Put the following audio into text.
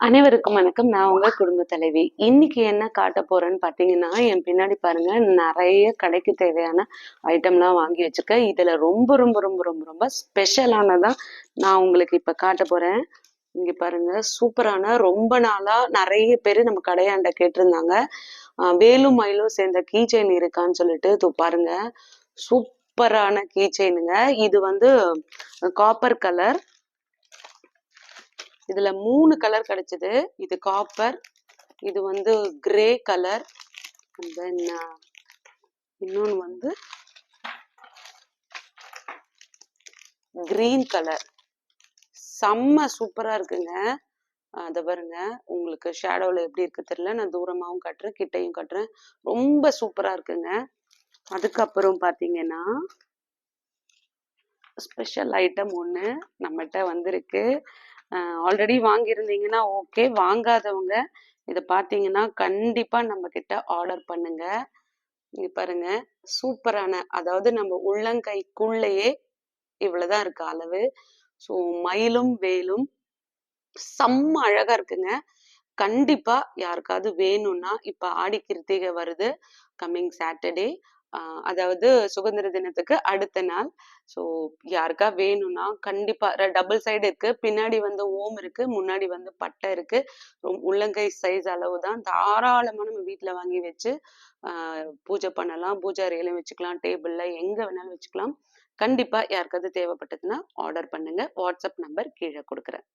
அனைவருக்கும் வணக்கம். நான் உங்க குடும்ப தலைவி. இன்னைக்கு என்ன காட்ட போறேன்னு பாத்தீங்கன்னா என் பின்னாடி பாருங்க நிறைய கடைக்கு தேவையான ஐட்டம்லாம் வாங்கி வச்சிருக்கேன். இதுல ரொம்ப ரொம்ப ரொம்ப ரொம்ப ரொம்ப ஸ்பெஷலானதான் நான் உங்களுக்கு இப்ப காட்ட போறேன். இங்க பாருங்க சூப்பரான ரொம்ப நாளா நிறைய பேர் நம்ம கடையாண்ட கேட்டிருந்தாங்க. வேலும் மயிலும் சேர்ந்த கீ செயின் இருக்கான்னு சொல்லிட்டு பாருங்க. சூப்பரான கீ செயினுங்க. இது வந்து காப்பர் கலர். இதுல மூணு கலர் கிடைச்சது. இது காப்பர் இது வந்து கிரே கலர் தென் இன்னொன்று வந்து கிரீன் கலர் செம்ம சூப்பரா இருக்குங்க. அதை பாருங்க உங்களுக்கு ஷேடோவில் எப்படி இருக்கு தெரியல. நான் தூரமாகவும் கட்டுறேன் கிட்டையும் கட்டுறேன். ரொம்ப சூப்பராக இருக்குங்க. அதுக்கப்புறம் பார்த்தீங்கன்னா ஸ்பெஷல் ஐட்டம் ஒன்று நம்மகிட்ட வந்திருக்கு. Already வாங்கியிருந்தீங்கன்னா okay. வாங்காதவங்க இதை பார்த்தீங்கன்னா கண்டிப்பாக நம்ம கிட்ட ஆர்டர் பண்ணுங்க. இங்கே பாருங்க. சூப்பரான அதாவது நம்ம உள்ளங்கைக்குள்ளேயே இவ்வளோதான் இருக்கு அளவு. ஸோ மயிலும் வேலும் செம்ம அழகா இருக்குங்க. கண்டிப்பா யாருக்காவது வேணும்னா இப்ப ஆடி கிருத்திகை வருது. Coming Saturday. அதாவது சுதந்திர தினத்துக்கு அடுத்த நாள். ஸோ யாருக்கா வேணும்னா கண்டிப்பா டபுள் சைடு இருக்கு. பின்னாடி வந்து ஓம் இருக்கு முன்னாடி வந்து பட்டை இருக்கு. உள்ளங்கை சைஸ் அளவு தான் தாராளமாக நம்ம வீட்டில் வாங்கி வச்சு பூஜை பண்ணலாம். பூஜை அறையிலையும் வச்சுக்கலாம் டேபிள்ல எங்க வேணாலும் வச்சுக்கலாம். கண்டிப்பா யாருக்காவது தேவைப்பட்டதுன்னா ஆர்டர் பண்ணுங்க. வாட்ஸ்அப் நம்பர் கீழே கொடுக்குறேன்.